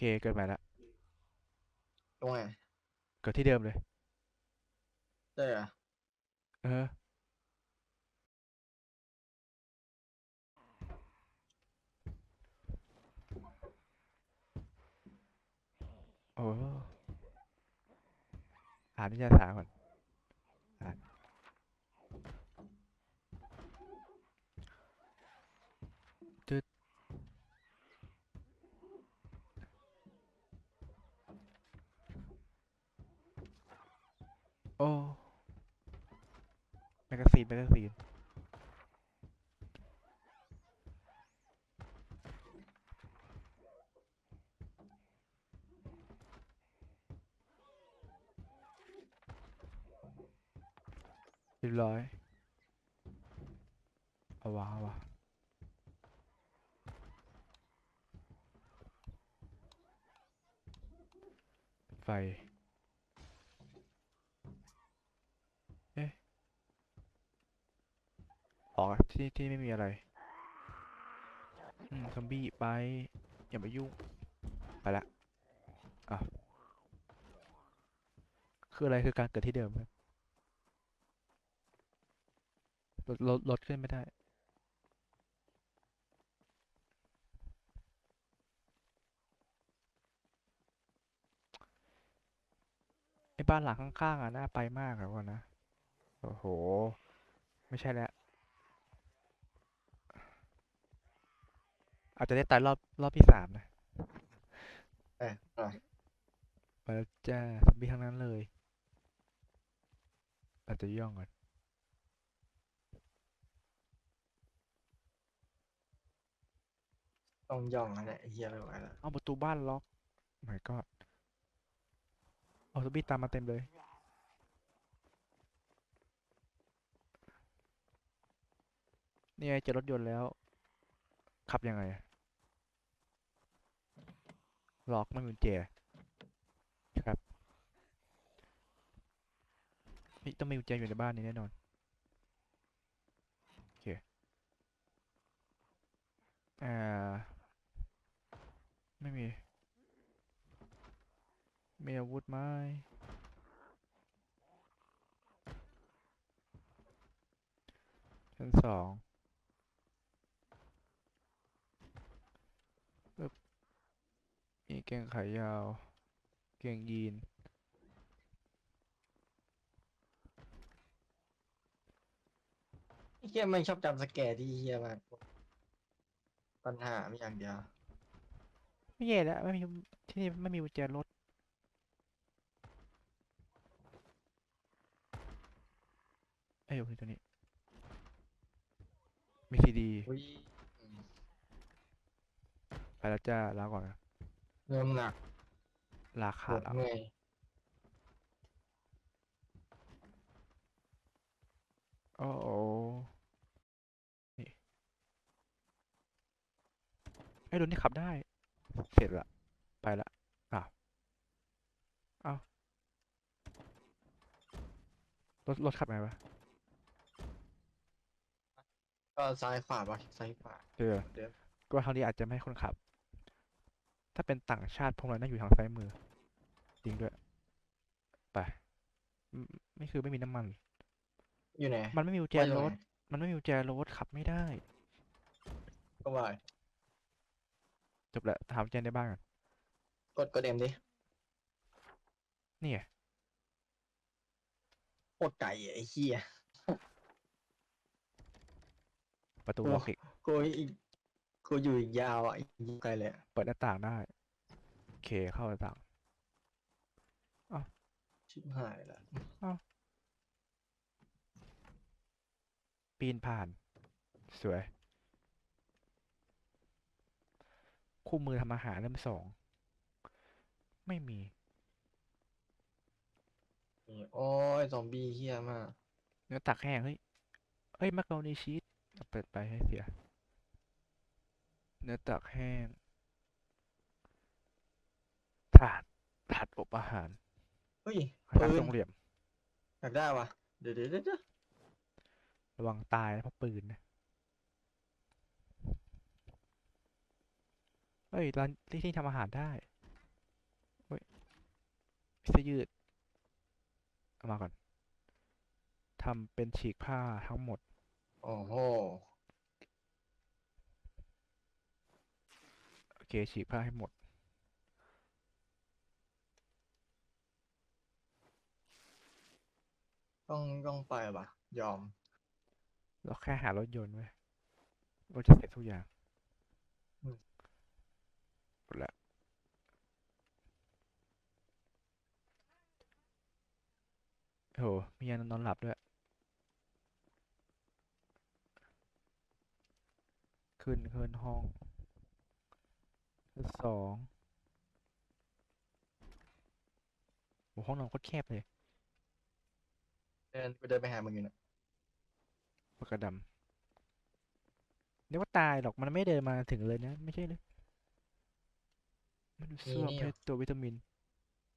เคเกิดใหม่ละตรงไหนเกิดที่เดิมเลย ได้เหรอเออ โอ้อ่านนิยายสารก่อนอ่านตึ๊ดโอ้แม กกาซีนแมกกาซีนเรียบร้อย เอาวะเอาวะไฟ เอ๊ะ อ๋อที่ที่ไม่มีอะไรอืมซอมบี้ไป อย่าไปยุ่ง ไปละอะคืออะไรคือการเกิดที่เดิมครับลดลดลดขึ้นไม่ได้ไอ้บ้านหลังข้างๆอะน่าไปมากอะวะนะ โอ้โห ไม่ใช่แล้ว อาจจะได้ตายรอบรอบที่สามนะเอ้ยอะไปแล้วจ้าซอมบี้ทั้งนั้นเลย อาจจะย่องก่อนต้องย่องแล้วแหละไอ้เฮียไม่ไหวแล้วเอาประตูบ้านล็อก my god เอาซอมบี้ตามมาเต็มเลย นี่ไงเจอรถยนต์แล้ว ขับยังไงอะ ล็อกไม่มีกุญแจครับนี่ต้องมีกุญแจอยู่ในบ้านนี้แน่นอนโอเคอ่าไม่มีมีอาวุธไหมชั้นสองปึ๊บ มีเกงขายาว เกงยีน ไอ้เฮียมันชอบจำสแกร์ที่เฮียมากปัญหามีอย่างเดียวไม่แย่แล้วไม่มีที่นี่ไม่มีกุญแจรถเอ้ยอยู่ที่ตัวนี้ มีซีดี อุ้ยอืมไปแล้วจ้าลาก่อนนะ เริ่มหนักลาปขาวดดแล้วเมื่อยโอ้โหนี่ไอ้ยรถนี่ขับได้เสร็จละ ไปละอ้าวอ้าวรถรถขับไงวะก็ซ้ายขวาปะซ้ายขวา เจอเดี๋ยว ก็ทางนี้อาจจะไม่ให้คนขับ ถ้าเป็นต่างชาติพวกเราน่าอยู่ทางซ้ายมือ จริงด้วย ไปอืมไม่คือไม่มีน้ำมัน อยู่ไหน มันไม่มีกุญแจว่าอยู่รไหนถมันไม่มีกุญแจรถขับไม่ได้ ก็ว่าจบแล้วถามกุญแจในบ้านก่อนกดกดเอ็มดิ นี่ไงโคตรไก่อะไอ้เฮียประตูโอ้ล็อกอีกกูอีก กูอยู่อีกยาวอะอีกไกลเลยอะเปิดหน้าต่างได้ โอเคเข้าหน้าต่าง ชิบหายละปีนผ่าน สวย คู่มือทำอาหารเล่มสอง ไม่มีนี่โอ้ยซอมบี้เฮียมากเนื้อตักแห้งเฮ้ยเอ้ย มักกะโรนีชีสเอาเปิดไปให้เสีย เนื้อตักแห้ง ถาด ถาดอบอาหารเฮ้ยถาดปืนทรงเหลี่ยม อยากได้วะเดี๋ยวเดี๋ยวเดี๋ยวเดี๋ยวระวังตายนะเพราะปืนนะ เฮ้ยร้านที่ที่ทำอาหารได้เสื้อยืด เอามาก่อน ทำเป็นฉีกผ้าทั้งหมด โอ้โห โอ เคฉีกผ้าให้หมด ต้องต้องไปป่ะยอม เราแค่หารถยนต์ไว้ยรถจะเสร็จทุกอย่างอืมหมดแล้วโหมียานอนหลับด้วย ขึ้นขึ้นห้อง ชั้นสองโหห้องนอนโคตรแคบเลยเดินไปเดินไปหามึงอยู่นะปากกาดำเรียกว่าตายหรอกมันไม่เดินมาถึงเลยนะ ไม่ใช่เลยมันซ่วมให้ตัววิตามิน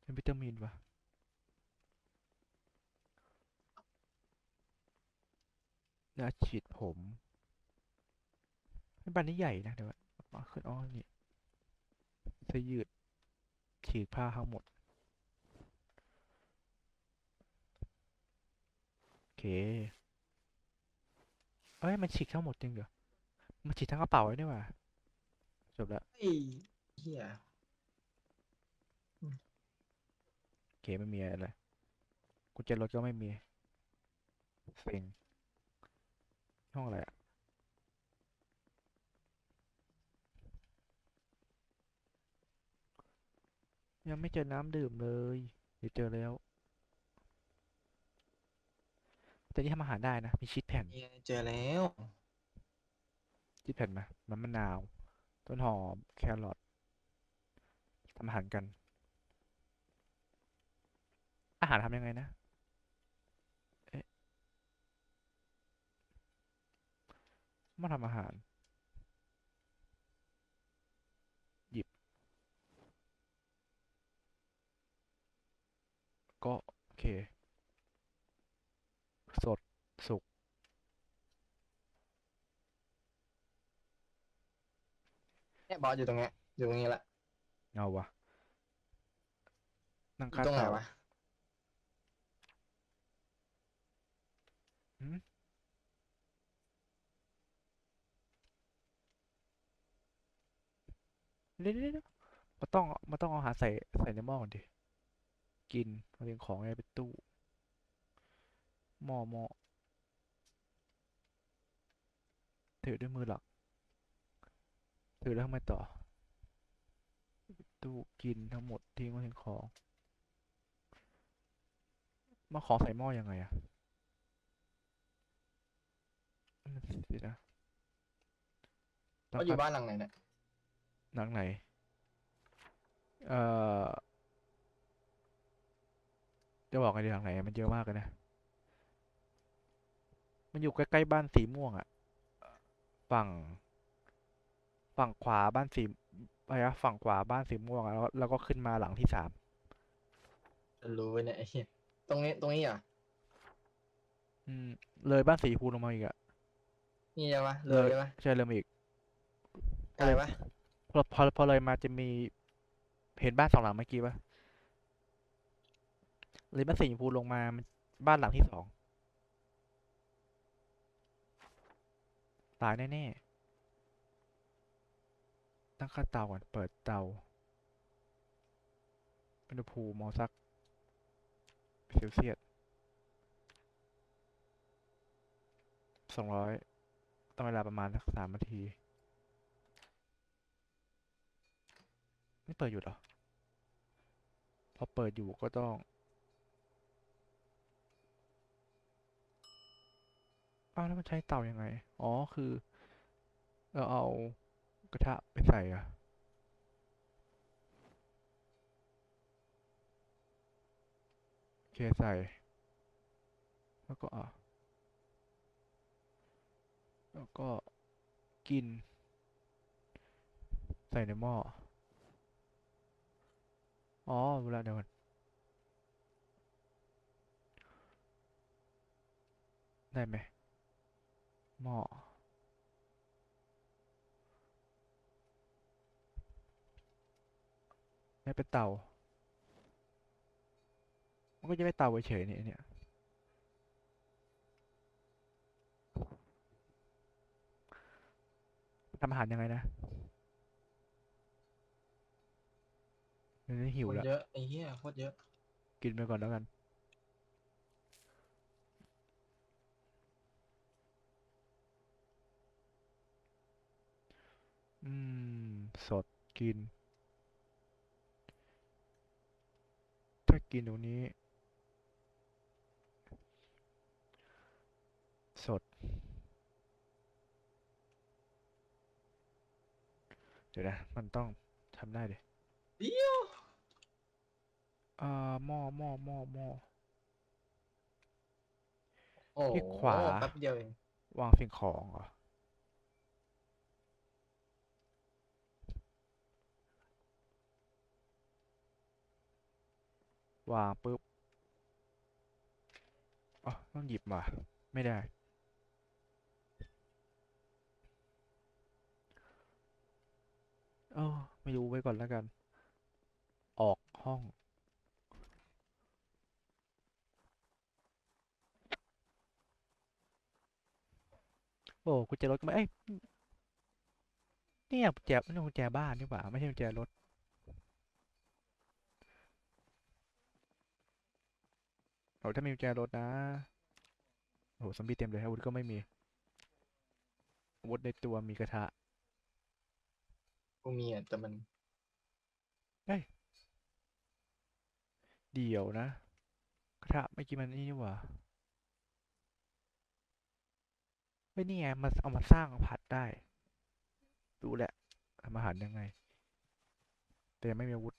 เป็นวิตามินวะยาฉีดผมไม่บ้านนี้ใหญ่นะเดี๋ยวมาขึ้นอ้อนี่เสื้อยืด ฉีกผ้าทั้งหมด โอเค เอ้ย มันฉีกทั้งหมดจริงเหรอ มันฉีกทั้งกระเป๋าเลยนี่หว่า จบแล้วเฮ้ยเฮียโอเค ไม่มีอะไรกุญแจรถก็ไม่มีเซ็งห้องอะไรอะ ยังไม่เจอน้ำดื่มเลยเดี๋ยวเจอแล้ว แต่นี่ทำอาหารได้นะ มีชีสแผ่นเฮียเจอแล้ว ชีสแผ่นมามันมะนาว ต้นหอม แครอททำอาหารกัน อาหารทำยังไงนะ เอ๊ะมาทำอาหาร หยิบ ก็โอเค สดสุกเนี่ยบอสอยู่ตรงเนี้ยอยู่ตรงนี้แหละเงาวะนั่งอยู่คาตรงไหนเตาวะหืมเดี๋ยวเดี๋ยวเดี๋ยวมาต้องมาต้องเอาอาหารใส่ใส่ในหม้อก่อนดิ กินเอาเรียงของไว้เป็นตู้หม้อหม้อถือด้วยมือหลัก ถือแล้วทำไมต่อ ตู้กินทั้งหมดทิ้งไว้ทิ้งของ มาของใส่หม้อยังไงอะนั่นสินะต้เขางอยู่การบ้านหลังไหนเนี่ยหนังไหน เอ่อ จะบอกไงดีหลังไหนอะมันเยอะมากเลยนะ มันอยู่ใกล้ๆบ้านสีม่วงอะฝั่ง ฝั่งขวาบ้านสีอะไรนะฝั่งขวาบ้านสีม่วงอะแล้วแล้วก็ขึ้นมาหลังที่สามจะรู้ไว้เนี่ยไอ้เหี้ยตรงนี้ตรงนี้เหรอะอืม เลยบ้านสีชมพูลงมาอีกอะนี่ใช่ปะเลยใช่ปะใช่เลยมาอีก ไกลปะพอพอพอเลยมาจะมีเห็นบ้านสองหลังเมื่อกี้ปะ เลยบ้านสีชมพูลงมาบ้านหลังที่สองตายแน่ๆ ตั้งค่าเตาก่อน เปิดเตาอุณหภูมิมอสักเซลเซียสสองร้อยต้องเวลาประมาณสักสามนาที ไม่เปิดอยู่เหรอ พอเปิดอยู่ก็ต้องาวแล้วมันใช้เตายังไง อ๋อคือ เราเอากระทะไปใส่อะโอเคใส่ แล้วก็อะแล้วก็กิน ใส่ในหม้อ อ๋อเวลาเดี๋ยวก่อนได้ไหม หม้อไม่เป็นเตา มันก็จะไม่เตาเฉยๆเนี่ยเนี่ยทำอาหารยังไงนะเดี๋ยวนี้หิวคนแล้ว เยอะไอ้เหี้ยโคตรเยอะ กินไปก่อนแล้วกัน อืม สดกิน ถ้ากินตรงนี้ สด เดี๋ยวนะ มันต้องทำได้ดิเดี๋ยวเอ่อหม้อหม้อหม้อหม้อ โอ้โหคลิกขวา แป๊บเดียวเอง วางสิ่งของเหรอ วางปุ๊บอ๋อต้องหยิบมาไม่ได้ เออไม่รู้ไว้ก่อนแล้วกัน ออกห้อง โอ้กุญแจรถก็ไม่เอ้ยเนี่ยกุญแจนี่กุญแจบ้านนี่หว่า ไม่ใช่กุญแจรถ โอ้ถ้ามีกุญแจรถนะโอ้โหซอมบี้เต็มเลยอาวุธก็ไม่มีอาวุธในตัวมีกระทะกูมีอะแต่มันเดี๋ยวนะ กระทะเมื่อกี้มันนี่นี่หว่าเฮ้ยนี่ไงมันเอามาสร้างผัดได้รู้แหละทำอาหารยังไง แต่ยังไม่มีอาวุธ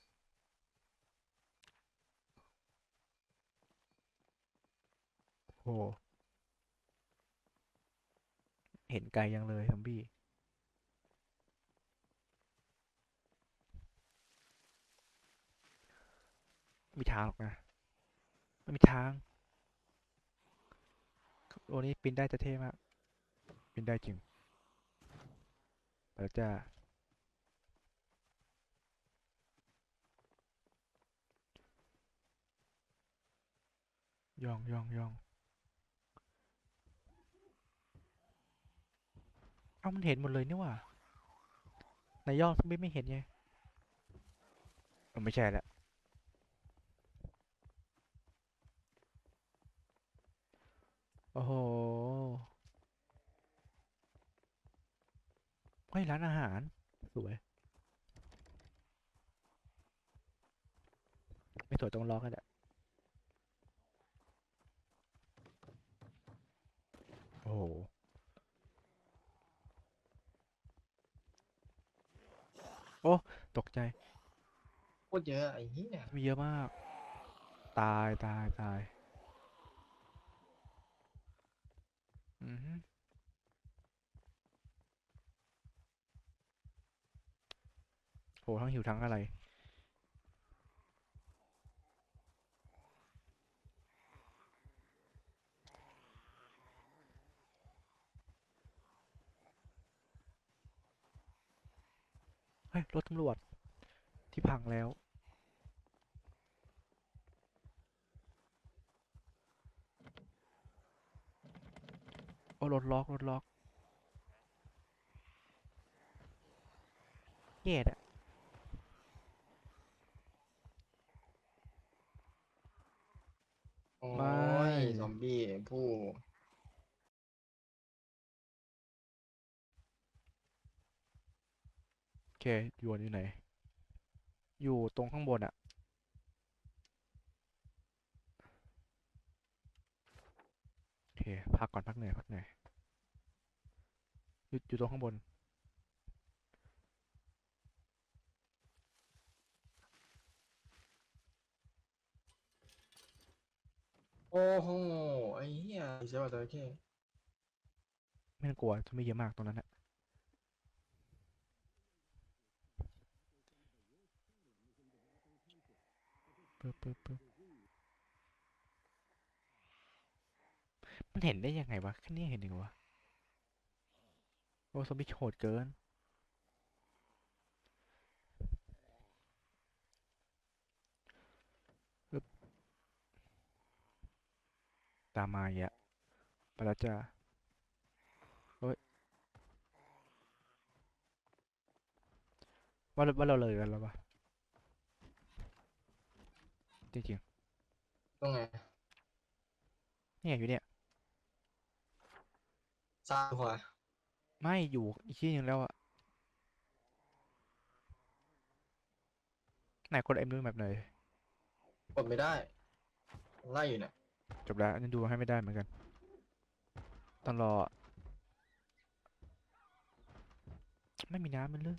โอ้เห็นไกลยังเลยซอมบี้ไม่มีทางหรอกนะ ไม่มีทางโอ้นี้ปีนได้จะเท่มากปีนได้จริงไปแล้วจ้าย่องย่องย่อง เอ้ามันเห็นหมดเลยนี่หว่าในย่องทำไมไม่เห็นไงเออไม่ใช่ละโอ้โหเฮ้ยร้านอาหาร สวย ไม่สวยตรงล็อกกันแหละโอ้โห โอ้ตกใจโคตรเยอะไอ้เหี้ยมีเยอะมาก ตายตายตายอือฮึโหทั้งหิวทั้งอะไร รถตำรวจที่พังแล้ว โอ้รถล็อกรถล็อกแย่อะโอ้ไม่ยซอมบี้ผู้ โอ เคอยู่อยู่ไหน อยู่ตรงข้างบนอะโอเค พักก่อนพักเหนื่อยพักเหนื่อยอยู่อยู่ตรงข้างบน โอ้โห ไอ้เหี้ยเสียวจระเข้ไม่ต้องกลัวจะไม่เยอะมากตรงนั้นอะ ปึ๊บปึ๊บปึ๊บมันเห็นได้ยังไงวะแค่นี้เห็นยังไงวะโอ้ซอมบี้โหดเกินปึ๊บามมาอย่างเงี้ยไปแล้วจ้าเฮ้ยว่าเราว่าเราเลยกันแล้วปะ จริงตรงไหนๆเนี่ยอยู่เนี่ย ซ้ายขวาไม่อยู่อีกที่หนึงแล้วอะไหนคนเอ็มดูแบบไหนกดไม่ได้ไล่อยู่เนี่ยจบแล้วอันนี้ดูให้ไม่ได้เหมือนกันต้องรออะไม่มีน้ำมันเลย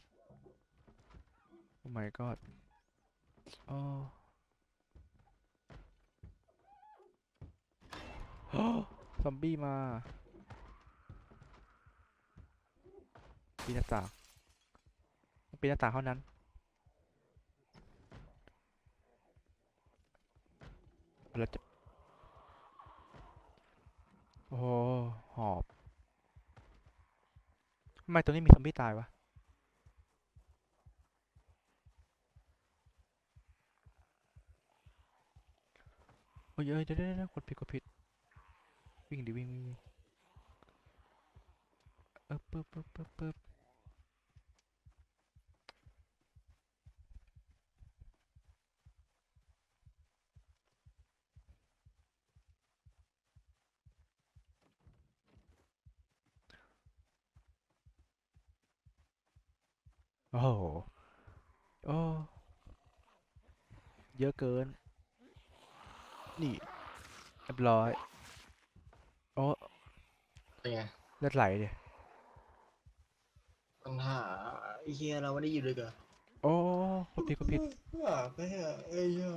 โอ้ my god โอ้โอ้ ซอมบี้มาปีนหน้าต่างปีนหน้าต่างเท่านั้น เราจะ โอ้หอบทำไมตัวนี้มีซอมบี้ตายวะโอ้ยเอ้ยเดี๋ยวเดี๋ยวเดี๋ยวกดผิดกดผิด วิ่งดิวิ่งวิ่งวิ่งเออปึ๊บปึ๊บปึ๊บปึ๊บโอ้โหโอ้เยอะเกิน นี่เรียบร้อย เป็นไงเลือดไหลเลยปัญหาไอ้เฮียเราไม่ได้อยู่ด้วยกันโอ้กดผิดกดผิดอะไปเถอะเอ้ยเหี้ย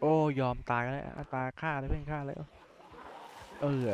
โอ้ยอมตายแล้วอะตายฆ่าเลยเพื่อนฆ่าเลยเออ